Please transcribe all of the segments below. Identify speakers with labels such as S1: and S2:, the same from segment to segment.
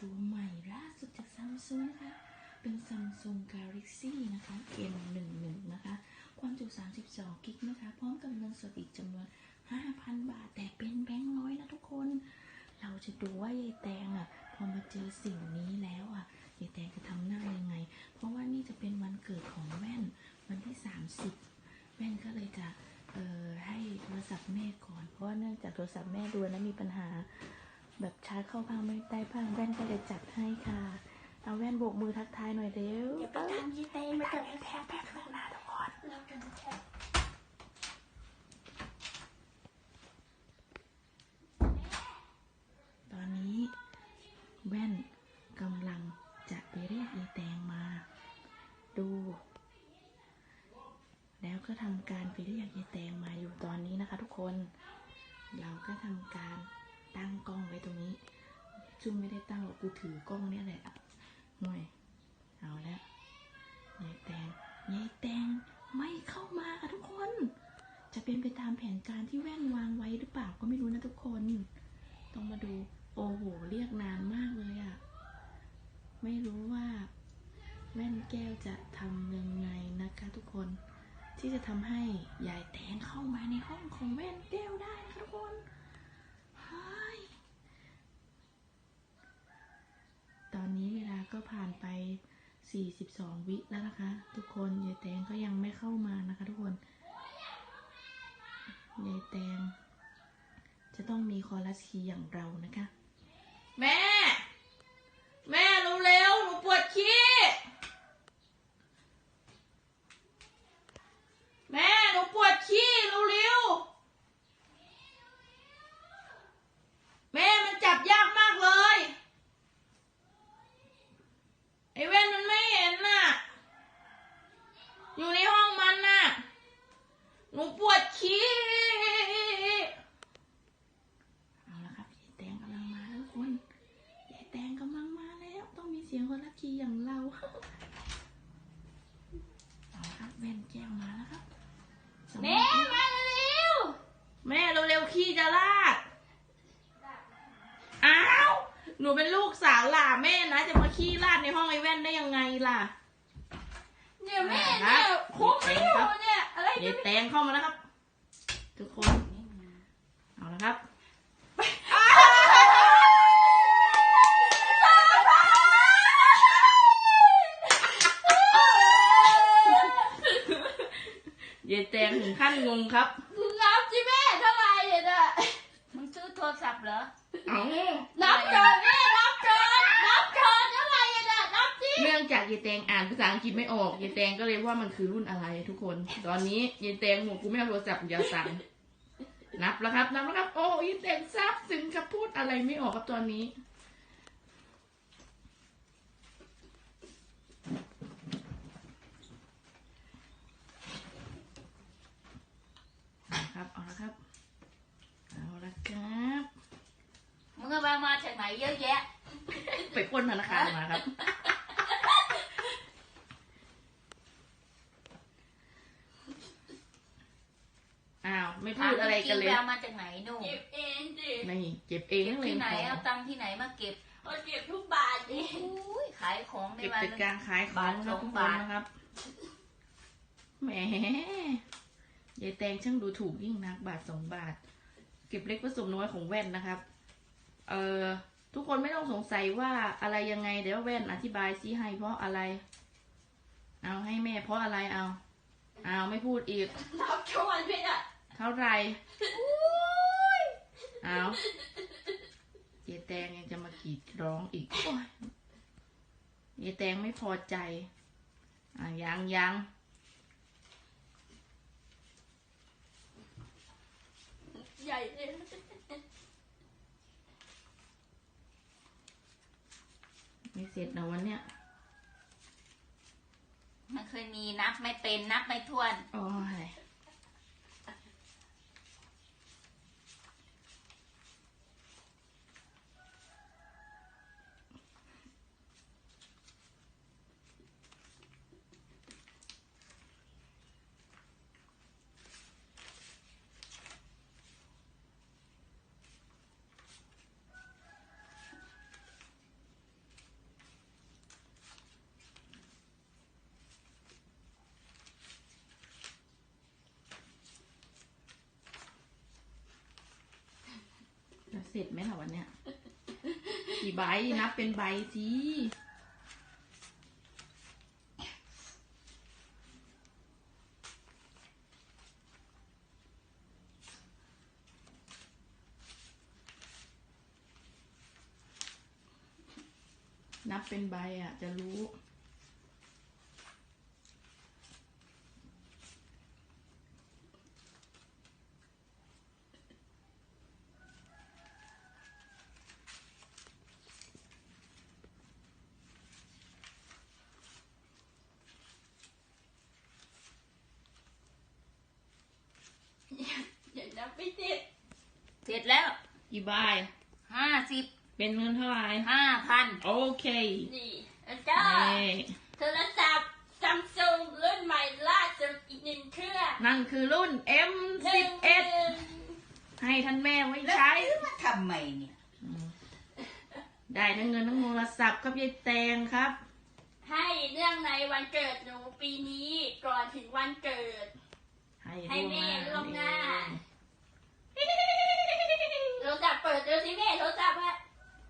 S1: ตัวใหม่ล่าสุดจากซัมซุงนะคะ เป็น Samsung Galaxy นะคะ M11 นะคะ ความจุ 32 กิกนะคะ พร้อมกับเงินสดอีกจำนวน 5,000 บาท แต่เป็นแบงค์ร้อยนะทุกคน เราจะดูว่ายายแตงอะ พอมาเจอสิ่งนี้แล้วอะยายแตงจะทำหน้ายังไง เพราะว่านี่จะเป็นวันเกิดของแว่นวันที่ 30 แว่นก็เลยจะเอ่อให้โทรศัพท์แม่ก่อน เพราะว่าเนื่องจากโทรศัพท์แม่ด้วยนะมีปัญหา แบบชาร์จเข้าพังไม่ได้พังแว่นก็เลยจัดให้ค่ะ เอาแว่นโบกมือทักทายหน่อยเร็ว
S2: อย่าไปตามยีเตงมากับ
S1: แทบแป๊บนึงนะทุกคน
S2: เรากันแค่
S1: ตอนนี้แว่นกำลังจะไปเรียกยายแตงมา ดู แล้วก็ทำการไปเรียกยายแตงมาอยู่ตอนนี้นะคะ ทุกคน เราก็ทำการ ตั้งกล้องไว้ตรงนี้ ซึ่งไม่ได้ตั้งหรอกกูถือกล้องเนี่ยแหละหน่วยเอาแล้วยายแตงยายแตงไม่เข้ามาค่ะทุกคน จะเป็นไปตามแผนการที่แว่นวางไว้หรือเปล่าก็ไม่รู้นะทุกคน ต้องมาดูโอ้โหเรียกนานมากเลยอะไม่รู้ว่า แว่นแก้วจะทำยังไงนะคะทุกคนที่จะทำให้ยายแตงเข้ามาในห้องของแว่นแก้วได้นะคะทุกคนเฮ้ยตอนนี้เวลาก็ผ่านไป 42 วิแล้วนะคะ ทุกคนยายแตงก็ยังไม่เข้ามานะคะ ทุกคนยายแตง จะต้องมีคอรัสคีอย่างเรานะคะ แม่ แม่เร็วๆหนูปวดขี้แม่หนูปวดขี้เร็วๆแม่มันจับยากมากเลย ไอ้เว้นมันไม่เห็นน่ะ อยู่ในห้องมันน่ะ หนูปวดขี้ เอาละครับยายแตงกำลังมาแล้วทุกคนยายแตงกำลังมาแล้ว ต้อง มีเสียงคนละคีอย่างเราเอาละครับแว่นแก้วมาแล้วครับสำหรับ
S2: แม่มาเร็ว
S1: แม่เร็วๆขี้จะลาดอ้าวหนูเป็นลูกสาวล่ะแม่นะ จะมาขี้ลาดในห้องไอ้แว่นได้ยังไงล่ะ
S2: เนี่ยแม่เนี่ยคุกไม่อยู่เนี่ยอะไร
S1: ยายแตงเข้ามาแล้วครับ ทุกคนเอาละครับ งถึงขั้นงงครับ
S2: นับสิแม่เท่าไหร่เนี่ยมึงซื้อโทรศัพท์เหรอ
S1: เอา
S2: นับก่อนแม่นับก่อนนับก่อนเท่าไหร่เนี่ยนับสิ
S1: เนื่องจากยายแตงอ่านภาษาอังกฤษไม่ออกยายแตงก็เลยว่ามันคือรุ่นอะไรทุกคน ตอนนี้ยายแตงหนูกูไม่เอาโทรศัพท์อย่าสั่งนับแล้วครับนับแล้วครับ โอ้ยายแตงซับถึงกับพูดอะไรไม่ออกครับตอนนี้ เอาละครับ เอาละครับ เอาละครับ
S2: มึงเอามามาจากไหน เยอะแยะ
S1: ไปปล้นธนาคารมาครับ อ้าว ไม่พูดอะไรกันเลย
S2: ถามจริงๆไปอามาจากไหนหนู
S3: เก็บเองสิ
S1: นี่เจ็บเองเลย
S2: ที่ไหน
S1: ข
S2: เอา
S1: อง
S2: ตังค์ที่ไหนมาเก็บ
S3: เขาเก็บทุกบาทเอง
S2: อุ้ยขายของใน
S1: เก็บ
S2: วัน
S1: จากการขายของนะทุกคนนะครับ แหมยายแตงช่างดูถูกยิ่งนักบาทสองบาท เก็บเล็กผสมน้อยของแว่นนะครับ เอ่อ ทุกคนไม่ต้องสงสัยว่าอะไรยังไงเดี๋ยวแว่นอธิบายซิให้เพราะอะไร เอาให้แม่เพราะอะไรเอา เอาไม่พูดอีก
S3: นับทุกวันไม่ได้
S1: เท่าไหรเอาเยแตงยังจะมากรีดร้องอีกโอ้ยเยแตงไม่พอใจอะยังยัง
S3: ใหญ่เลย
S1: ไม่เสร็จนะวันเนี้ย
S2: มันเคยมีนับไม่เป็นนับไม่ถ้วน
S1: โอ้ เสร็จไหมล่ะวันเนี้ยกี่ใบนับเป็นใบสินับเป็นใบอะ จะรู้
S3: อย่านับไม่เสร็จ
S2: เสร็จแล้ว
S1: กี่ใบ
S2: ห้าสิบ
S1: เป็นเงินเท่าไหร่
S2: ห้าพัน
S1: โอเค
S3: นี่แล้วก็
S1: นี่
S3: โทรศัพท์ซัมซุงรุ่นใหม่ล่าสุดอีกหนึ่งเครื่อง
S1: นั่นคือรุ่น
S3: หนึ่ง
S1: M11 ให้ท่านแม่ไว้ใช้
S2: ซื้อมาทำไมเนี่ย
S1: ได้ทั้งเงินทั้งโทรศัพท์ครับยายแตงครับ
S3: ให้เนื่องในวันเกิดหนูปีนี้ก่อนถึงวันเกิด
S1: ให้
S3: ให้แม่ล่วงหน้า
S1: เอง
S3: โทรศัพท์เปิดดูสิแม่โทรศัพท์อะ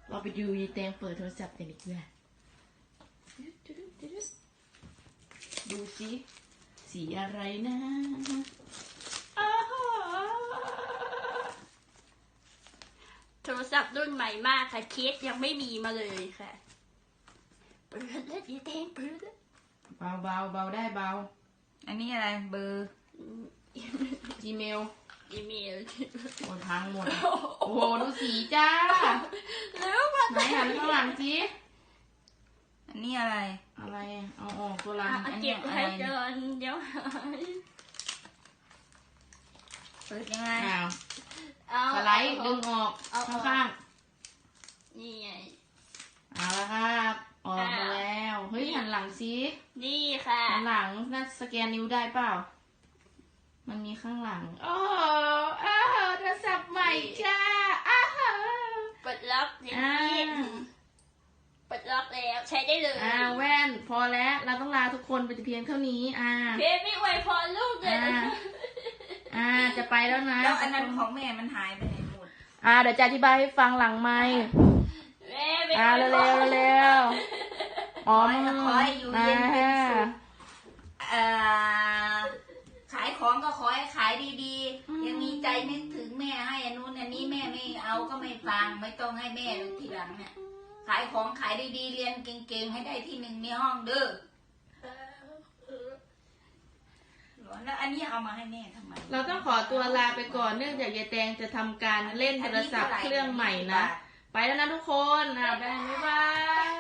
S1: เราไปดูยายแตงเปิดโทรศัพท์กันดีกว่าดูสิสีอะไรนะอ้าว
S3: โทรศัพท์รุ่นใหม่มากค่ะเคสยังไม่มีมาเลยค่ะเปิดแล้วดีแดงเปิดแล้ว
S1: เบาเบาเบาได้เบา
S2: อันนี้อะไรเบอร์
S1: Gmail
S3: อีเมล
S1: โอนพังหมด โอ้โหดูสีจ้า
S3: แล้วมัน
S1: ไหนหันข้างหลังสิ
S2: อันนี้อะไร
S1: อะไรอะเอาออกตัวหลัง
S3: เอาเก็บให้เกินเดี๋ยวหาย
S2: เปิดยังไง
S1: อ้าว
S3: เอา
S1: สไลด์ดึงออก
S3: เอาออก
S1: ข้าง
S3: นี่ไง
S1: ๆเอาละครับออกมาแล้ว เฮ้ยหันหลังสิ
S3: นี่ค่ะ
S1: หันหลังน่าสแกนนิ้วได้เปล่า มันมีข้างหลังโอ้อ้าวโทรศัพท์ใหม่จ้าอ้าว
S3: เปิดล็อกที
S1: อ่า
S3: นี้เปิดล็อกแล้วใช้ได้เลย
S1: อ่าแว่นพอแล้วเราต้องลาทุกคนไปแต่เพียงเท่านี้อ่า
S3: เพไม่อวยพรลูกเลย
S1: อ่า อ่าจะไปแล้วนะ
S2: แล้วอันนั้นของแม่มันหายไปไหนหมด
S1: อ่าเดี๋ยวจะอธิบายให้ฟังหลังไมค์
S3: แม่ไม่
S1: อ่า
S3: อวย
S1: เร็ว
S3: พร
S1: ๆเร็วๆอ๋อ
S2: ขอให้ขอให้อยู่เย็นเป็นสุขเอ่อขายของก็ขอให้ขายดีๆ ยังมีใจนึกถึงแม่ให้อันนู้นอันนี้แม่ไม่เอาก็ไม่ฟังไม่ต้องให้แม่ทีหลังเนี่ยขายของขายดีๆ เรียนเก่งๆ ให้ได้ที่หนึ่งในห้องเด้อแล้วอันนี้เอามาให้แม่ทำไม
S1: เราต้องขอตัวลาไปก่อนเนื่องจากยายแตงจะทำการเล่นโทรศัพท์เครื่องใหม่นะ ไปแล้วนะทุกคนอ่าบ๊ายบาย